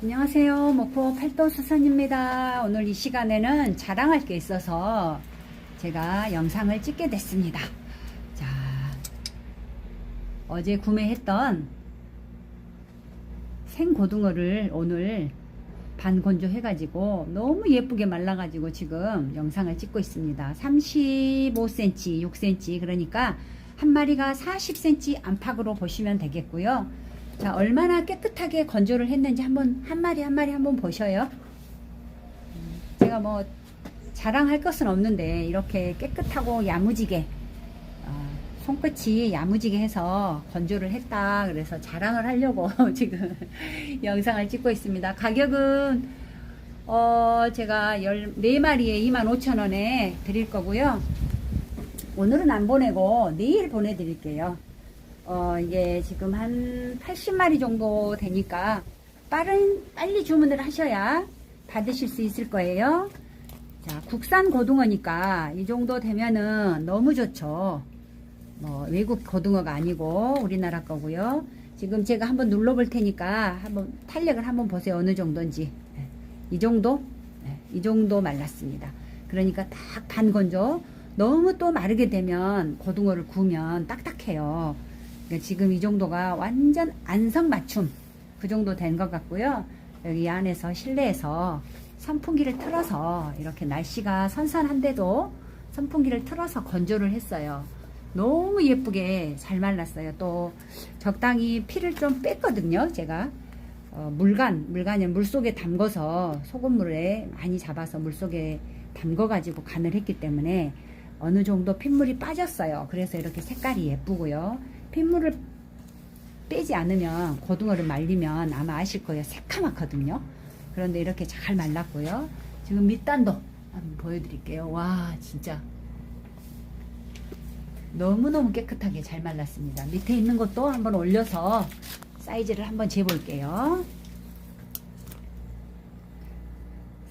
안녕하세요. 목포 팔도수산입니다. 오늘 이 시간에는 자랑할 게 있어서 제가 영상을 찍게 됐습니다. 자, 어제 구매했던 생고등어를 오늘 반건조 해가지고 너무 예쁘게 말라가지고 지금 영상을 찍고 있습니다. 35cm, 6cm 그러니까 한 마리가 40cm 안팎으로 보시면 되겠고요. 자, 얼마나 깨끗하게 건조를 했는지 한번 한 마리 한 마리 한번 보셔요. 음, 제가 뭐 자랑할 것은 없는데 이렇게 깨끗하고 야무지게 어, 손끝이 야무지게 해서 건조를 했다. 그래서 자랑을 하려고 지금 영상을 찍고 있습니다. 가격은 어 제가 14마리에 25,000원에 드릴 거고요. 오늘은 안 보내고 내일 보내드릴게요. 어, 이게 지금 한 80마리 정도 되니까 빠른, 빨리 주문을 하셔야 받으실 수 있을 거예요. 자, 국산 고등어니까 이 정도 되면은 너무 좋죠. 뭐, 외국 고등어가 아니고 우리나라 거고요. 지금 제가 한번 눌러볼 테니까 한번 탄력을 한번 보세요. 어느 정도인지. 네, 이 정도? 네, 이 정도 말랐습니다. 그러니까 딱 반 건조. 너무 또 마르게 되면 고등어를 구우면 딱딱해요. 그러니까 지금 이 정도가 완전 안성맞춤 그 정도 된 것 같고요. 여기 안에서 실내에서 선풍기를 틀어서 이렇게 날씨가 선선한데도 선풍기를 틀어서 건조를 했어요. 너무 예쁘게 잘 말랐어요. 또 적당히 피를 좀 뺐거든요. 제가 어, 물간 물간이 물속에 담궈서 소금물에 많이 잡아서 물속에 담궈가지고 간을 했기 때문에 어느 정도 핏물이 빠졌어요. 그래서 이렇게 색깔이 예쁘고요. 핏물을 빼지 않으면 고등어를 말리면 아마 아실 거예요. 새카맣거든요. 그런데 이렇게 잘 말랐고요. 지금 밑단도 한번 보여드릴게요. 와 진짜 너무너무 깨끗하게 잘 말랐습니다. 밑에 있는 것도 한번 올려서 사이즈를 한번 재볼게요.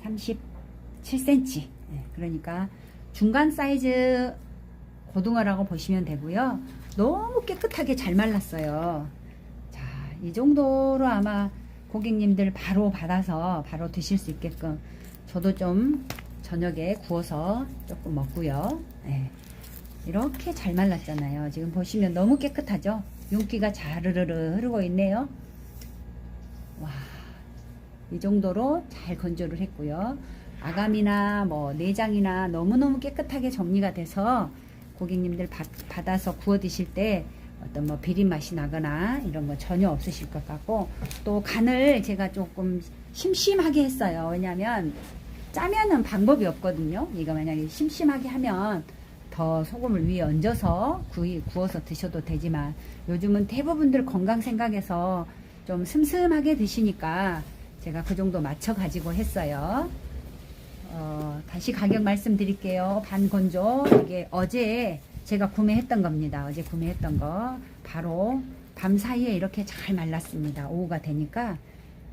37cm. 그러니까 중간 사이즈 고등어라고 보시면 되고요. 너무 깨끗하게 잘 말랐어요. 자, 이 정도로 아마 고객님들 바로 받아서 바로 드실 수 있게끔 저도 좀 저녁에 구워서 조금 먹고요. 네. 이렇게 잘 말랐잖아요. 지금 보시면 너무 깨끗하죠? 윤기가 자르르르 흐르고 있네요. 와, 이 정도로 잘 건조를 했고요. 아감이나 뭐 내장이나 너무너무 깨끗하게 정리가 돼서 고객님들 받, 받아서 구워 드실 때 어떤 뭐 비린 맛이 나거나 이런 거 전혀 없으실 것 같고 또 간을 제가 조금 심심하게 했어요. 왜냐하면 짜면은 방법이 없거든요. 이거 만약에 심심하게 하면 더 소금을 위에 얹어서 구이, 구워서 드셔도 되지만 요즘은 대부분들 건강 생각해서 좀 슴슴하게 드시니까 제가 그 정도 맞춰 가지고 했어요. 어, 다시 가격 말씀드릴게요. 반건조 이게 어제 제가 구매했던 겁니다. 어제 구매했던 거 바로 밤 사이에 이렇게 잘 말랐습니다. 오후가 되니까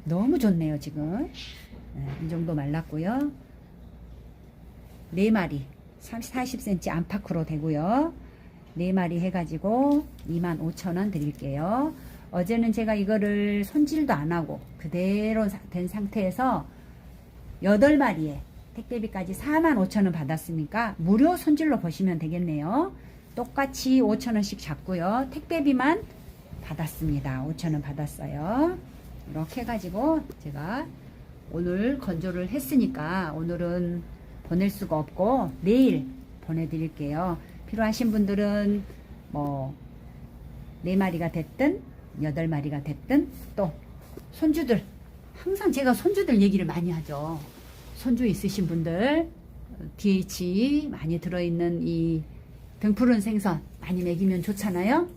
너무 좋네요. 지금 네, 이 정도 말랐고요. 네 마리 40cm 안팎으로 되고요. 네 마리 해가지고 25,000원 드릴게요. 어제는 제가 이거를 손질도 안 하고 그대로 된 상태에서 8마리에 택배비까지 45,000원 받았으니까 무료 손질로 보시면 되겠네요. 똑같이 5,000원씩 잡고요. 택배비만 받았습니다. 5,000원 받았어요. 이렇게 해가지고 제가 오늘 건조를 했으니까 오늘은 보낼 수가 없고 내일 보내드릴게요. 필요하신 분들은 뭐 4마리가 됐든 8마리가 됐든 또 손주들 항상 제가 손주들 얘기를 많이 하죠. 손주 있으신 분들 DH 많이 들어있는 이 등푸른 생선 많이 먹이면 좋잖아요.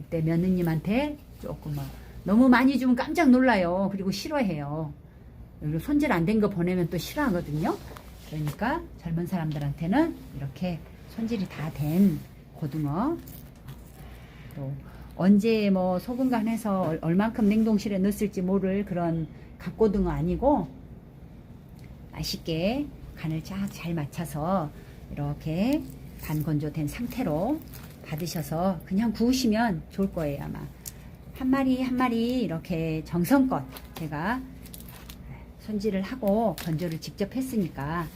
이때 며느님한테 조금 뭐 너무 많이 주면 깜짝 놀라요. 그리고 싫어해요. 그리고 손질 안 된 거 보내면 또 싫어하거든요. 그러니까 젊은 사람들한테는 이렇게 손질이 다 된 고등어 또 언제 뭐 소금 간해서 얼- 얼만큼 냉동실에 넣었을지 모를 그런 갑고등어 아니고 맛있게 간을 쫙 잘 맞춰서 이렇게 반 건조된 상태로 받으셔서 그냥 구우시면 좋을 거예요 아마 한 마리 한 마리 이렇게 정성껏 제가 손질을 하고 건조를 직접 했으니까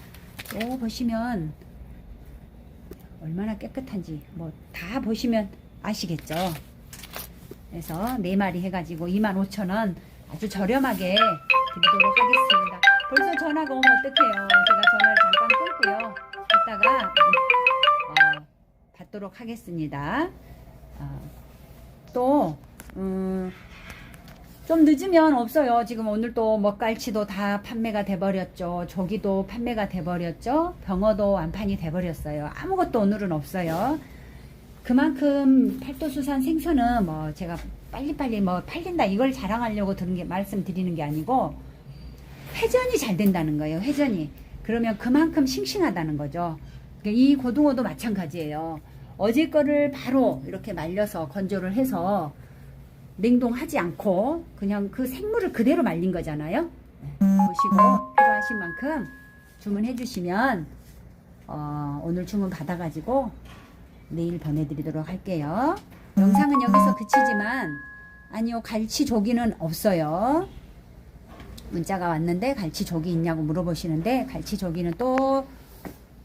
또 보시면 얼마나 깨끗한지 뭐 다 보시면 아시겠죠. 그래서 네 마리 해가지고 25,000원 아주 저렴하게 드리도록 하겠습니다. 벌써 전화가 오면 어떡해요. 제가 전화를 잠깐 끊고요. 이따가 어, 받도록 하겠습니다. 어, 또 음, 좀 늦으면 없어요. 지금 오늘 또 먹갈치도 다 판매가 돼버렸죠. 조기도 판매가 돼버렸죠. 병어도 완판이 돼버렸어요. 아무것도 오늘은 없어요. 그만큼 팔도수산 생선은 뭐 제가 빨리빨리 뭐 팔린다 이걸 자랑하려고 드는 게 말씀드리는 게 아니고 회전이 잘 된다는 거예요. 회전이 그러면 그만큼 싱싱하다는 거죠. 그러니까 이 고등어도 마찬가지예요. 어제 거를 바로 이렇게 말려서 건조를 해서 냉동하지 않고 그냥 그 생물을 그대로 말린 거잖아요. 네, 보시고 필요하신 만큼 주문해 주시면 어, 오늘 주문 받아가지고 내일 보내드리도록 할게요. 영상은 여기서 그치지만 아니요 갈치 조기는 없어요. 문자가 왔는데 갈치 조기 있냐고 물어보시는데 갈치 조기는 또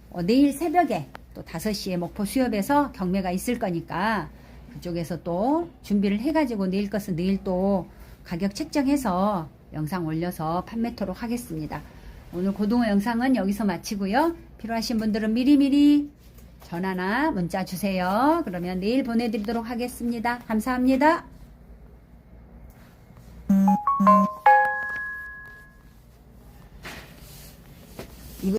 어, 내일 새벽에 또 5시에 목포 수협에서 경매가 있을 거니까 그쪽에서 또 준비를 해가지고 내일 것은 내일 또 가격 책정해서 영상 올려서 판매토록 하겠습니다. 오늘 고등어 영상은 여기서 마치고요. 필요하신 분들은 미리미리 전화나 문자 주세요. 그러면 내일 보내드리도록 하겠습니다. 감사합니다.